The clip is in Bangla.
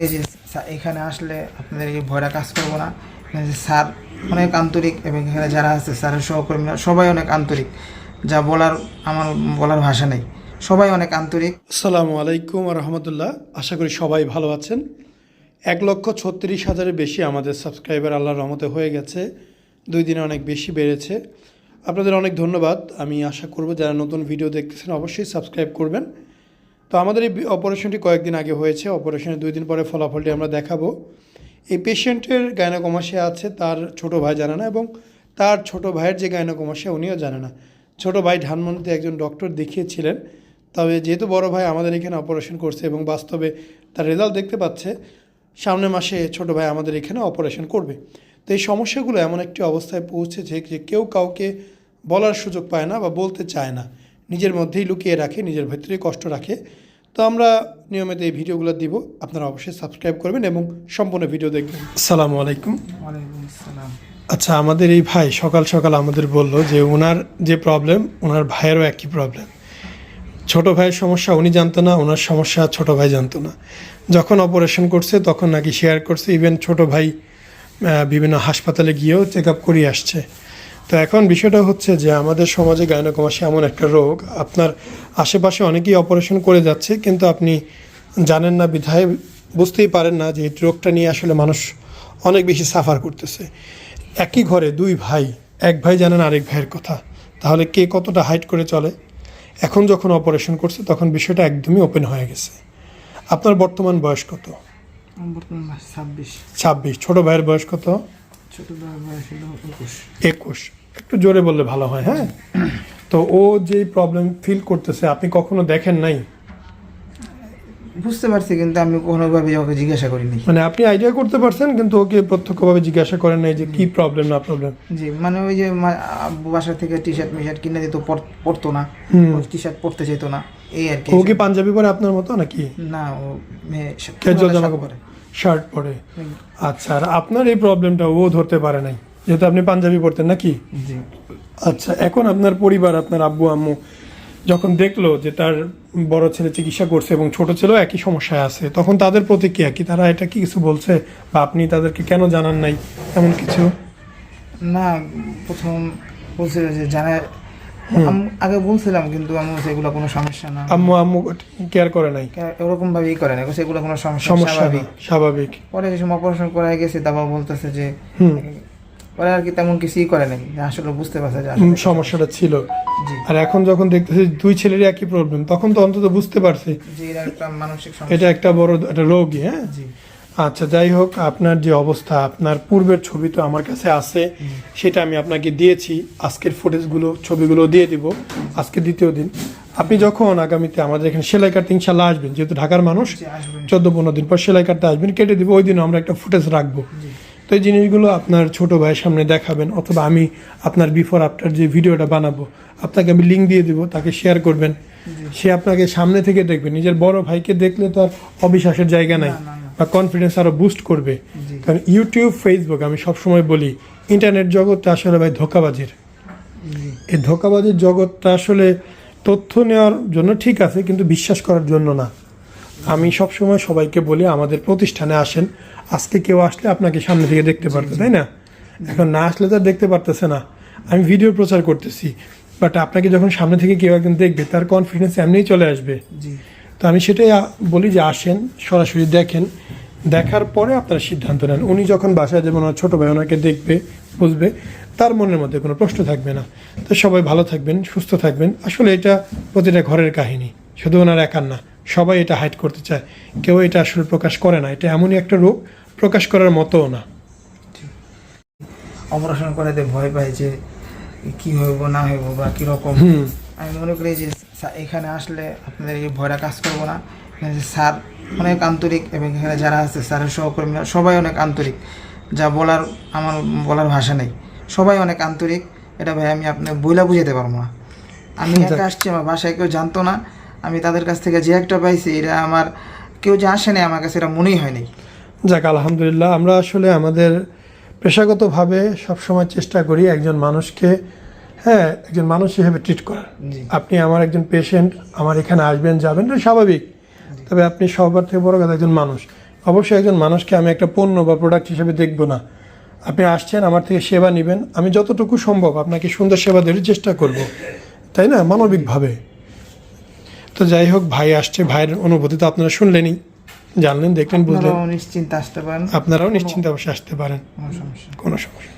এই যে এখানে আসলে আপনাদের এই ভয়টা কাজ করব না। স্যার অনেক আন্তরিক এবং এখানে যারা আছে, স্যারের সহকর্মীরা সবাই অনেক আন্তরিক। যা বলার আমার বলার ভাষা নেই। সবাই অনেক আন্তরিক। আসসালামু আলাইকুম রহমতুল্লাহ। আশা করি সবাই ভালো আছেন। এক লক্ষ ছত্রিশ হাজারের বেশি আমাদের সাবস্ক্রাইবার আল্লাহর রহমতে হয়ে গেছে। দুই দিনে অনেক বেশি বেড়েছে। আপনাদের অনেক ধন্যবাদ। আমি আশা করব যারা নতুন ভিডিও দেখতেছেন অবশ্যই সাবস্ক্রাইব করবেন। তো আমাদের এই অপারেশনটি কয়েকদিন আগে হয়েছে। অপারেশনের দুই দিন পরে ফলাফলটি আমরা দেখাবো। এই পেশেন্টের গায়নাকমাসিয়া আছে, তার ছোট ভাই জানে না এবং তার ছোট ভাইয়ের যে গায়নাকমাসিয়া উনিও জানে না। ছোট ভাই ধানমন্ডিতে একজন ডক্টর দেখিয়েছিলেন। তবে যেহেতু বড় ভাই আমাদের এখানে অপারেশন করছে এবং বাস্তবে তার রেজাল্ট দেখতে পাচ্ছে, সামনের মাসে ছোট ভাই আমাদের এখানে অপারেশন করবে। তো এই সমস্যাগুলো এমন একটি অবস্থায় পৌঁছেছে যে কেউ কাউকে বলার সুযোগ পায় না বা বলতে চায় না। নিজের মধ্যেই লুকিয়ে রাখে নিজের ভেতরেই কষ্ট রাখে। তো আমরা নিয়মিত এই ভিডিওগুলো দিব আপনারা অবশ্যই সাবস্ক্রাইব করবেন এবং সম্পূর্ণ ভিডিও দেখবেন। আসসালামু আলাইকুম। আচ্ছা আমাদের এই ভাই সকাল সকাল আমাদের বলল যে ওনার যে প্রবলেম ওনার ভাইয়েরও একই প্রবলেম ছোট ভাইয়ের সমস্যা উনি জানতো না ওনার সমস্যা ছোট ভাই জানতো না। যখন অপারেশন করছে তখন নাকি শেয়ার করছে। ইভেন ছোট ভাই বিভিন্ন হাসপাতালে গিয়েও চেক আপ করিয়ে আসছে। তো এখন বিষয়টা হচ্ছে যে আমাদের সমাজে গায়নকমাসি এমন একটা রোগ। আপনার আশেপাশে অনেকেই অপারেশন করে যাচ্ছে কিন্তু আপনি জানেন না বিধায় বুঝতেই পারেন না যে এই রোগটা নিয়ে আসলে মানুষ অনেক বেশি সাফার করতেছে। একই ঘরে দুই ভাই এক ভাই জানেন আরেক ভাইয়ের কথা। তাহলে কে কতটা হাইট করে চলে? এখন যখন অপারেশন করছে তখন বিষয়টা একদমই ওপেন হয়ে গেছে। আপনার বর্তমান বয়স কত? ছাব্বিশ। ছাব্বিশ। ছোট ভাইয়ের বয়স কত? একুশ। একটু জোরে বললে ভালো হয় হ্যাঁ? তো ও যে প্রবলেম ফিল করতেছে আপনি কখনো দেখেন নাই? বুঝতে পারছি কিন্তু আমি কোনোভাবে ওকে জিজ্ঞাসা করিনি। মানে আপনি আইডিয়া করতে পারছেন কিন্তু ওকে প্রত্যক্ষভাবে জিজ্ঞাসা করেন নাই যে কি প্রবলেম না প্রবলেম জি মানে ওই যে বাসা থেকে টি শার্ট মি শার্ট কিনে দিত পরতো না। টি শার্ট পরতে চাইতো না। এই আর কি ও কি পাঞ্জাবি পরে আপনার মতো নাকি? না ও মেয়ে ক্যাজুয়াল জামা কাপড়। শার্ট পরে। আচ্ছা আর আপনার এই প্রবলেমটা ও ধরতে পারে নাই। যেহেতু আপনি পাঞ্জাবি পরতেন নাকি? জি। আচ্ছা এখন আপনার পরিবার আপনার আব্বু আম্মু যখন দেখল যে তার বড় ছেলে চিকিৎসা করছে এবং ছোট ছেলেও একই সমস্যায় আছে তখন তাদের প্রতিক্রিয়া কি? তারা এটা কি কিছু বলছে? বা আপনি তাদেরকে কেন জানান নাই? এমন কিছু? না প্রথম বলছিল যে জানা আগে বলছিলাম কিন্তু আমি বলছি এগুলো কোনো সমস্যা না। আম্মু আম্মু কেয়ার করে নাই। এরকম ভাবেই করে না বলছে এগুলো কোনো সমস্যা স্বাভাবিক। স্বাভাবিক। পরে যে সময় অপারেশন করা গেছে তারপর বলতেছে যে পরে আর কি তেমন কিছুই করে নাই। আসলে বুঝতে পারছে যে সমস্যাটা ছিল। আর এখন যখন দেখতেছি দুই ছেলেরই একই প্রবলেম তখন তো অন্তত বুঝতে পারছি এটা একটা মানসিক এটা একটা বড় একটা রোগী হ্যাঁ? আচ্ছা যাই হোক আপনার যে অবস্থা আপনার পূর্বের ছবি তো আমার কাছে আছে সেটা আমি আপনাকে দিয়েছি। আজকের ফুটেজগুলো ছবিগুলো দিয়ে দিব আজকে দ্বিতীয় দিন। আপনি যখন আগামীতে আমাদের এখানে সেলাই কাটতে ইনশাল্লাহ আসবেন যেহেতু ঢাকার মানুষ চোদ্দ পনেরো দিন পর সেলাই কাটতে আসবেন কেটে দিব ওই দিন আমরা একটা ফুটেজ রাখব। তো এই জিনিসগুলো আপনার ছোট ভাইয়ের সামনে দেখাবেন অথবা আমি আপনার বিফোর আফটার যে ভিডিওটা বানাবো আপনাকে আমি লিঙ্ক দিয়ে দিব তাকে শেয়ার করবেন। সে আপনাকে সামনে থেকে দেখবে নিজের বড় ভাইকে দেখলে তো আর অবিশ্বাসের জায়গা নাই। বা কনফিডেন্স আরও বুস্ট করবে। কারণ ইউটিউব ফেসবুক আমি সবসময় বলি ইন্টারনেট জগৎটা আসলে ভাই ধোকাবাজির। এই ধোকাবাজির জগৎটা আসলে তথ্য নেওয়ার জন্য ঠিক আছে কিন্তু বিশ্বাস করার জন্য না। আমি সবসময় সবাইকে বলি আমাদের প্রতিষ্ঠানে আসেন। আজকে কেউ আসলে আপনাকে সামনে থেকে দেখতে পারতো তাই না? এখন না আসলে তো দেখতে পারতেছে না। আমি ভিডিও প্রচার করতেছি। বাট আপনাকে যখন সামনে থেকে কেউ একজন দেখবে তার কনফিডেন্স এমনিই চলে আসবে। জি। তো আমি সেটাই বলি যে আসেন সরাসরি দেখেন। দেখার পরে আপনারা সিদ্ধান্ত নেন। উনি যখন বাসায় যাবেন ওনার ছোটো ভাই ওনাকে দেখবে বুঝবে তার মনের মধ্যে কোনো প্রশ্ন থাকবে না। তো সবাই ভালো থাকবেন সুস্থ থাকবেন। আসলে এটা প্রতিটা ঘরের কাহিনী। শুধু ওনার একার না সবাই এটা হাইড করতে চায়। কেউ এটা আসলে প্রকাশ করে না। এটা এমনই একটা রোগ প্রকাশ করার মতোও না। অপারেশন করাতে ভয় পাই যে কি হইব না হইব বা কীরকম। আমি মনে করি যে এখানে আসলে আপনাদের এই ভয়টা কাজ করব না। এখানে স্যার অনেক আন্তরিক এবং এখানে যারা আছে স্যারের সহকর্মীরা সবাই অনেক আন্তরিক। যা বলার আমার বলার ভাষা নেই। সবাই অনেক আন্তরিক। এটা ভাই আমি আপনার বইলা বুঝাতে পারব না। আমি একা আসছি আমার বাসায় কেউ জানতো না। আমি তাদের কাছ থেকে যে একটা পাইছি এটা আমার কেউ যে আসেনি আমার কাছে এটা মনেই হয়নি যাক আলহামদুলিল্লাহ আমরা আসলে আমাদের পেশাগতভাবে সবসময় চেষ্টা করি একজন মানুষকে হ্যাঁ একজন মানুষ হিসেবে ট্রিট করার। আপনি আমার একজন পেশেন্ট আমার এখানে আসবেন যাবেন এটা স্বাভাবিক। তবে আপনি সবার থেকে বড় কথা একজন মানুষ। অবশ্যই একজন মানুষকে আমি একটা পণ্য বা প্রোডাক্ট হিসেবে দেখব না। আপনি আসছেন আমার থেকে সেবা নেবেন। আমি যতটুকু সম্ভব আপনাকে সুন্দর সেবা দেওয়ার চেষ্টা করব। তাই না? মানবিকভাবে। তো যাই হোক ভাই আসছে। ভাইয়ের অনুভূতি তো আপনারা শুনলেনই। জানলেন দেখলেন বুঝলেন। আপনারাও নিশ্চিন্তে আসতে পারেন। আপনারাও নিশ্চিন্তে অবশ্যই আসতে পারেন। কোনো সমস্যা